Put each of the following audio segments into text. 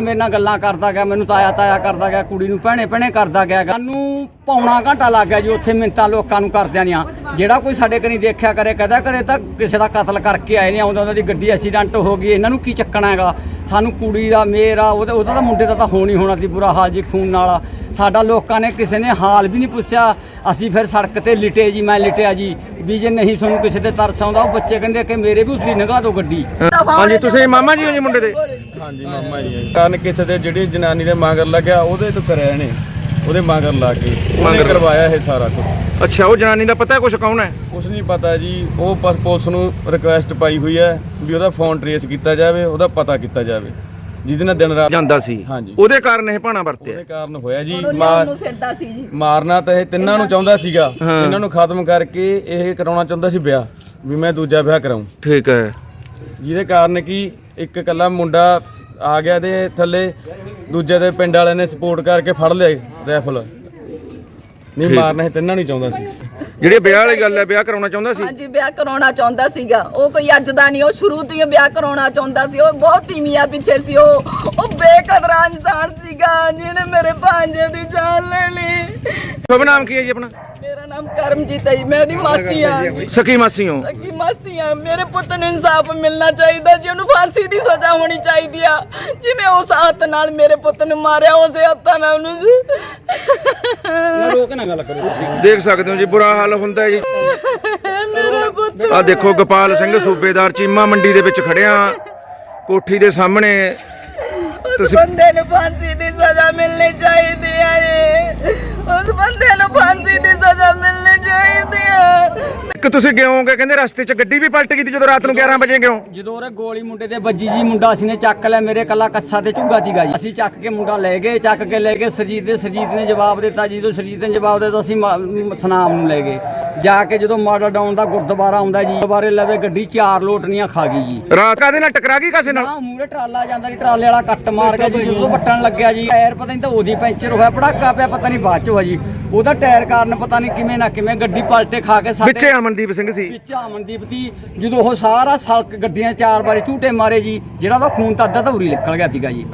ਮੇਰੇ ਨਾਲ ਗੱਲਾਂ ਕਰਦਾ ਗਿਆ, ਮੈਨੂੰ ਤਾਇਆ ਤਾਇਆ ਕਰਦਾ ਗਿਆ, ਕੁੜੀ ਨੂੰ ਭੈਣੇ ਭੈਣੇ ਕਰਦਾ ਗਿਆ ਸਾਨੂੰ ਪੌਣਾ ਘੰਟਾ ਲੱਗ ਗਿਆ ਜੀ ਉੱਥੇ ਮਿੰਤਾਂ ਲੋਕਾਂ ਨੂੰ ਕਰਦਿਆਂ ਆਂ ਜਿਹੜਾ ਕੋਈ ਸਾਡੇ ਕਨੀ ਦੇਖਿਆ ਕਰੇ, ਕਹਦਾ ਕਰੇ ਤਾਂ ਕਿਸੇ ਦਾ ਕਤਲ ਕਰਕੇ ਆਏ ਨੇ ਆਉਂਦਾ ਉਹਨਾਂ ਦੀ ਗੱਡੀ ਐਕਸੀਡੈਂਟ ਹੋ ਗਈ, ਇਹਨਾਂ ਨੂੰ ਕੀ ਚੱਕਣਾ ਹੈਗਾ? ਸਾਨੂੰ ਕੁੜੀ ਦਾ, ਮੇਰਾ, ਉਹਦਾ ਉਹਦਾ ਤਾਂ ਮੁੰਡੇ ਦਾ ਤਾਂ ਹੋਣੀ ਹੋਣਾ ਸੀ ਬੁਰਾ ਹਾਲ ਜੀ ਖੂਨ ਨਾਲ। ਸਾਡਾ ਲੋਕਾਂ ਨੇ ਕਿਸੇ ਨੇ ਹਾਲ ਵੀ ਨਹੀਂ ਪੁੱਛਿਆ। ਅਸੀਂ ਫਿਰ ਸੜਕ ਤੇ ਲਿਟੇ ਜੀ, ਮੈਂ ਲਿਟਿਆ ਜੀ। ਵੀ ਜੇ ਨਹੀਂ ਤੁਹਾਨੂੰ ਕਿਸੇ ਤੇ ਤਰਸ ਆਉਂਦਾ, ਉਹ ਬੱਚੇ ਕਹਿੰਦੇ ਕਿ ਮੇਰੇ ਵੀ ਉਸਦੀ ਨਿਗਾਹ ਦੋ ਗੱਡੀ। ਹਾਂਜੀ, ਤੁਸੀਂ ਮਾਮਾ ਜੀ ਹੋ ਜੀ ਮੁੰਡੇ ਦੇ? ਹਾਂਜੀ ਮਾਮਾ ਜੀ ਕਾਰਨ ਕਿਸੇ ਦੇ ਜਿਹੜੀ ਜਨਾਨੀ ਦੇ ਮਗਰ ਲੱਗਿਆ ਉਹਦੇ ਤੋਂ ਕਰਿਆ ਨੇ ਉਹਦੇ ਮਗਰ ਲੱਗ ਕੇ। ਉਹਨੇ ਮਗਰ। ਕਰਵਾਇਆ ਇਹ ਸਾਰਾ ਕੁਝ ਅੱਛਾ ਉਹ ਜਨਾਨੀ ਦਾ ਪਤਾ ਕੁਛ ਕੌਣ ਹੈ? ਕੁਝ ਨਹੀਂ ਪਤਾ ਜੀ। ਉਹ ਬਸ ਪੁਲਿਸ ਨੂੰ ਰਿਕੁਐਸਟ ਪਾਈ ਹੋਈ ਹੈ ਵੀ ਉਹਦਾ ਫੋਨ ਟਰੇਸ ਕੀਤਾ ਜਾਵੇ ਉਹਦਾ ਪਤਾ ਕੀਤਾ ਜਾਵੇ। ਜਿਹਦੇ ਨਾਲ ਦਿਨ ਰਾਤ ਜਾਂਦਾ ਸੀ। ਹਾਂਜੀ। ਉਹਦੇ ਕਾਰਨ ਇਹ ਭਾਣਾ ਵਰਤਿਆ। ਉਹਦੇ ਕਾਰਨ ਹੋਇਆ ਜੀ। ਉਹਨੂੰ ਮਾਰ ਨੂੰ ਫਿਰਦਾ ਸੀ ਜੀ। ਮਾਰਨਾ ਤਾਂ ਇਹ ਤਿੰਨਾਂ ਨੂੰ ਚਾਹੁੰਦਾ ਸੀਗਾ। ਇਹਨਾਂ ਨੂੰ ਖਤਮ ਕਰਕੇ ਇਹ ਕਰਾਉਣਾ ਚਾਹੁੰਦਾ ਸੀ ਵਿਆਹ ਵੀ ਮੈਂ ਦੂਜਾ ਵਿਆਹ ਕਰਾਉਂ ਠੀਕ ਹੈ। ਜਿਹਦੇ ਕਾਰਨ ਕਿ ਇੱਕ ਇਕੱਲਾ ਮੁੰਡਾ ਆ ਗਿਆ ਦੇ ਥੱਲੇ ਦੂਜੇ ਦੇ ਪਿੰਡ ਵਾਲਿਆਂ ਨੇ ਸਪੋਰਟ ਕਰਕੇ ਫੜ ਲਿਆ ਰਾਈਫਲ ਨਹੀਂ ਮਾਰਨਾ ਇਹ ਤਿੰਨਾਂ ਨੂੰ ਚਾਹੁੰਦਾ ਸੀ। ਜਿਹੜੀ ਵਿਆਹ ਵਾਲੀ ਗੱਲ ਹੈ ਵਿਆਹ ਕਰਾਉਣਾ ਚਾਹੁੰਦਾ ਸੀ? ਹਾਂਜੀ ਵਿਆਹ ਕਰਾਉਣਾ ਚਾਹੁੰਦਾ ਸੀਗਾ। ਉਹ ਕੋਈ ਅੱਜ ਦਾ ਨਹੀਂ ਉਹ ਸ਼ੁਰੂ ਤੋਂ ਹੀ ਵਿਆਹ ਕਰਾਉਣਾ ਚਾਹੁੰਦਾ ਸੀ। ਉਹ ਬਹੁਤ ਤੀਵੀਆਂ ਪਿੱਛੇ ਸੀ। ਉਹ ਉਹ ਬੇਕਦਰਾ ਇਨਸਾਨ ਸੀਗਾ ਜਿਹਨੇ ਮੇਰੇ ਭਾਂਜੇ ਦੀ ਜਾਨ ਲੈ ਲਈ। ਸ਼ੁਭ ਨਾਮ ਕੀ ਹੈ ਜੀ ਆਪਣਾ? ਮੇਰਾ ਨਾਮ ਕਰਮਜੀਤ ਹੈ ਜੀ, ਮੈਂ ਉਹਦੀ ਮਾਸੀ ਆ ਸਕੀ ਮਾਸੀ ਹੋ? ਸਕੀ ਮਾਸੀ ਆ ਮੇਰੇ ਪੁੱਤ ਨੂੰ ਇਨਸਾਫ ਮਿਲਣਾ ਚਾਹੀਦਾ ਜੀ ਉਹਨੂੰ ਫਾਂਸੀ ਦੀ ਸਜ਼ਾ ਹੋਣੀ ਚਾਹੀਦੀ ਆ ਜਿਵੇਂ ਉਸ ਹੱਥ ਨਾਲ ਮੇਰੇ ਪੁੱਤ ਨੂੰ ਮਾਰਿਆ ਉਸੇ ਹੱਥਾਂ ਨਾਲ ਉਹਨੂੰ ਮੈਂ ਰੋਕ ਨਾ ਗੱਲ ਕਰੋ ਤੁਸੀਂ। ਦੇਖ ਸਕਦੇ ਹੋ ਜੀ ਬੁਰਾ ਹਾਲ ਹੁੰਦਾ ਹੈ ਜੀ। ਮੇਰੇ ਪੁੱਤ ਆ ਦੇਖੋ ਗੋਪਾਲ ਸਿੰਘ ਸੂਬੇਦਾਰ ਚੀਮਾ ਮੰਡੀ ਦੇ ਵਿੱਚ ਖੜਿਆ। ਕੋਠੀ ਦੇ ਸਾਹਮਣੇ ਉਸ ਬੰਦੇ ਨੂੰ ਫਾਂਸੀ ਦੀ ਸਜ਼ਾ ਮਿਲਣੀ ਚਾਹੀਦੀ ਹੈ। ਉਸ ਬੰਦੇ ਨੂੰ ਫਾਂਸੀ ਦੀ ਸਜ਼ਾ ਮਿਲਣੀ ਚਾਹੀਦੀ ਹੈ ਇੱਕ ਤੁਸੀਂ ਗਏ ਹੋਗੇ ਕਹਿੰਦੇ ਰਸਤੇ 'ਚ ਗੱਡੀ ਵੀ ਪਲਟ ਗਈ ਸੀ ਜਦੋਂ ਰਾਤ ਨੂੰ 11 ਵਜੇ ਹੋ ਜਦੋਂ ਉਹਰੇ ਗੋਲੀ ਮੁੰਡੇ ਦੇ ਵੱਜੀ ਜੀ ਮੁੰਡਾ ਅਸੀਂ ਨੇ ਚੱਕ ਲਿਆ ਮੇਰੇ ਕੱਲਾ ਕੱਸਾ ਤੇ ਝੁੱਗਾ ਸੀਗਾ ਜੀ। ਅਸੀਂ ਚੱਕ ਕੇ ਮੁੰਡਾ ਲੈ ਗਏ ਚੱਕ ਕੇ ਲੈ ਗਏ ਸਰਜੀਤ ਦੇ ਸਰਜੀਤ ਨੇ ਜਵਾਬ ਦਿੱਤਾ ਜਦੋਂ ਸਰਜੀਤ ਨੇ ਜਵਾਬ ਦਿੱਤਾ ਅਸੀਂ ਸਨਾਮ ਨੂੰ ਲੈ ਗਏ। ਜਾ ਕੇ ਜਦੋਂ ਮਾਡਲ ਡਾਊਨ ਦਾ ਗੁਰਦੁਆਰਾ ਆਉਂਦਾ ਜੀ ਗੁਰਦੁਆਰੇ ਲਵੇ ਗੱਡੀ ਚਾਰ ਲੋਟਨੀਆਂ ਖਾ ਗਈ ਜੀ। ਰਾਤ ਕਾਦੇ ਨਾਲ ਟਕਰਾ ਗਈ ਕਾਸੇ ਨਾਲ? ਮੂਰੇ ਟਰਾਲਾ ਜਾਂਦਾ ਜੀ ਟਰਾਲੇ ਵਾਲਾ ਕੱਟ ਮਾਰ ਗਿਆ ਜੀ ਜਦੋਂ ਵੱਟਣ ਲੱਗਿਆ ਜੀ ਟਾਇਰ ਪਤਾ ਨਹੀਂ ਤਾਂ ਉਹਦੀ ਪੈਂਚਰ ਹੋਇਆ ਪੜਾਕਾ ਪਿਆ ਪਤਾ ਨਹੀਂ ਬਾਅਦ ਚ ਹੋਇਆ ਜੀ। ਉਹਦਾ ਟਾਇਰ ਕਾਰਨ ਪਤਾ ਨਹੀਂ ਕਿਵੇਂ ਨਾ ਕਿਵੇਂ ਗੱਡੀ ਪਲਟੇ ਖਾ ਕੇ ਸਾਡੇ ਵਿੱਚੇ ਅਮਨਦੀਪ ਸਿੰਘ ਸੀ। ਵਿੱਚ ਅਮਨਦੀਪ ਦੀ ਜਦੋਂ ਉਹ ਸਾਰਾ ਸਲਕ ਗੱਡੀਆਂ ਚਾਰ ਵਾਰੀ ਝੂਟੇ ਮਾਰੇ ਜੀ ਜਿਹੜਾ ਉਹਦਾ ਖੂਨ ਤਾਂ ਅੱਧਾ ਧੂਰੀ ਨਿਕਲ ਗਿਆ ਸੀਗਾ ਜੀ।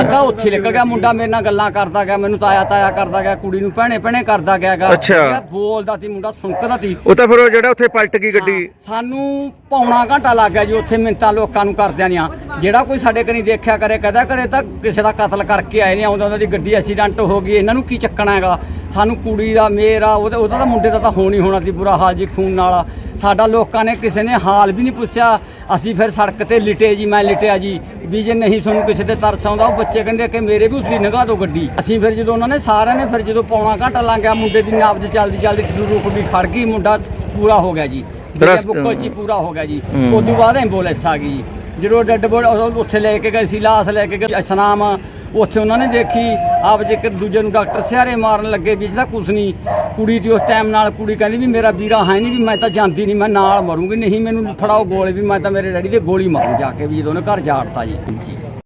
ਅੱਧਾ ਉੱਥੇ ਨਿਕਲ ਗਿਆ ਮੁੰਡਾ ਮੇਰੇ ਨਾਲ ਗੱਲਾਂ ਕਰਦਾ ਗਿਆ ਮੈਨੂੰ ਤਾਇਆ ਤਾਇਆ ਕਰਦਾ ਗਿਆ ਕੁੜੀ ਨੂੰ ਭੈਣੇ ਭੈਣੇ ਕਰਦਾ ਗਿਆ ਗਾ। ਅੱਛਾ। ਬੋਲਦਾ ਸੀ ਮੁੰਡਾ ਸੁਣਕਦਾ ਸੀ। ਉਹ ਤਾਂ ਫਿਰ ਉਹ ਜਿਹੜਾ ਉੱਥੇ ਪਲਟ ਗਈ ਗੱਡੀ। ਸਾਨੂੰ ਪੌਣਾ ਘੰਟਾ ਲੱਗ ਗਿਆ ਜੀ ਉੱਥੇ ਮਿੰਤਾਂ ਲੋਕਾਂ ਨੂੰ ਕਰਦਿਆਂ ਆਂ ਜਿਹੜਾ ਕੋਈ ਸਾਡੇ ਕਨੀ ਦੇਖਿਆ ਕਰੇ ਕਹਦਾ ਕਰੇ ਤਾਂ ਕਿਸੇ ਦਾ ਕਤਲ ਕਰਕੇ ਆਏ ਨੇ ਆਉਂਦਾ ਉਹਨਾਂ ਦੀ ਗੱਡੀ ਐਕਸੀਡੈਂਟ ਹੋ ਗਈ ਇਹਨਾਂ ਨੂੰ ਕੀ ਚੱਕਣਾ ਹੈਗਾ? ਸਾਨੂੰ ਕੁੜੀ ਦਾ ਮੇਰਾ ਉਹਦਾ ਉਹਦਾ ਤਾਂ ਮੁੰਡੇ ਦਾ ਤਾਂ ਹੋਣੀ ਹੋਣਾ ਸੀ ਬੁਰਾ ਹਾਲ ਜੀ ਖੂਨ ਨਾਲ ਸਾਡਾ ਲੋਕਾਂ ਨੇ ਕਿਸੇ ਨੇ ਹਾਲ ਵੀ ਨਹੀਂ ਪੁੱਛਿਆ। ਅਸੀਂ ਫਿਰ ਸੜਕ ਤੇ ਲਿਟੇ ਜੀ ਮੈਂ ਲਿਟਿਆ ਜੀ। ਵੀ ਜੇ ਨਹੀਂ ਤੁਹਾਨੂੰ ਕਿਸੇ ਤੇ ਤਰਸ ਆਉਂਦਾ ਉਹ ਬੱਚੇ ਕਹਿੰਦੇ ਕਿ ਮੇਰੇ ਵੀ ਉਸਦੀ ਨਿਗਾਹ ਤੋਂ ਗੱਡੀ। ਅਸੀਂ ਫਿਰ ਜਦੋਂ ਉਹਨਾਂ ਨੇ ਸਾਰਿਆਂ ਨੇ ਫਿਰ ਜਦੋਂ ਪੌਣਾ ਘੰਟਾ ਲੰਘ ਗਿਆ ਮੁੰਡੇ ਦੀ ਨਾਬਜ਼ ਚੱਲਦੀ ਚੱਲਦੀ ਰੁਕ ਵੀ ਖੜ ਗਈ ਮੁੰਡਾ ਪੂਰਾ ਹੋ ਗਿਆ ਜੀ। ਬੁੱਕਲ ਚ ਹੀ ਪੂਰਾ ਹੋ ਗਿਆ ਜੀ। ਉਸ ਤੋਂ ਬਾਅਦ ਐਂਬੂਲੈਂਸ ਆ ਗਈ ਜੀ। ਜਦੋਂ ਡੈੱਡ ਬੋਡ ਉੱਥੇ ਲੈ ਕੇ ਗਏ ਸੀ ਲਾਸ ਲੈ ਕੇ ਗਏ ਸਨਾਮ ਉੱਥੇ ਉਹਨਾਂ ਨੇ ਦੇਖੀ, ਆਪ ਜੇ ਇੱਕ ਦੂਜੇ ਨੂੰ ਡਾਕਟਰ ਸਿਆਰੇ ਮਾਰਨ ਲੱਗੇ ਵੀ ਇਹਦਾ ਕੁਛ ਨਹੀਂ। ਕੁੜੀ ਦੀ ਉਸ ਟਾਈਮ ਨਾਲ ਕੁੜੀ ਕਹਿੰਦੀ ਵੀ ਮੇਰਾ ਵੀਰਾ ਹੈ ਨਹੀਂ ਵੀ ਮੈਂ ਤਾਂ ਜਾਂਦੀ ਨਹੀਂ, ਮੈਂ ਨਾਲ ਮਰੂੰਗੀ, ਨਹੀਂ ਮੈਨੂੰ ਫੜਾਓ ਗੋਲੀ ਵੀ ਮੈਂ ਤਾਂ ਮੇਰੇ ਡੈਡੀ ਦੇ ਗੋਲੀ ਮਾਰੂ ਜਾ ਕੇ ਵੀ ਜਦੋਂ ਉਹਨੇ ਘਰ ਜਾੜਤਾ ਜੀ।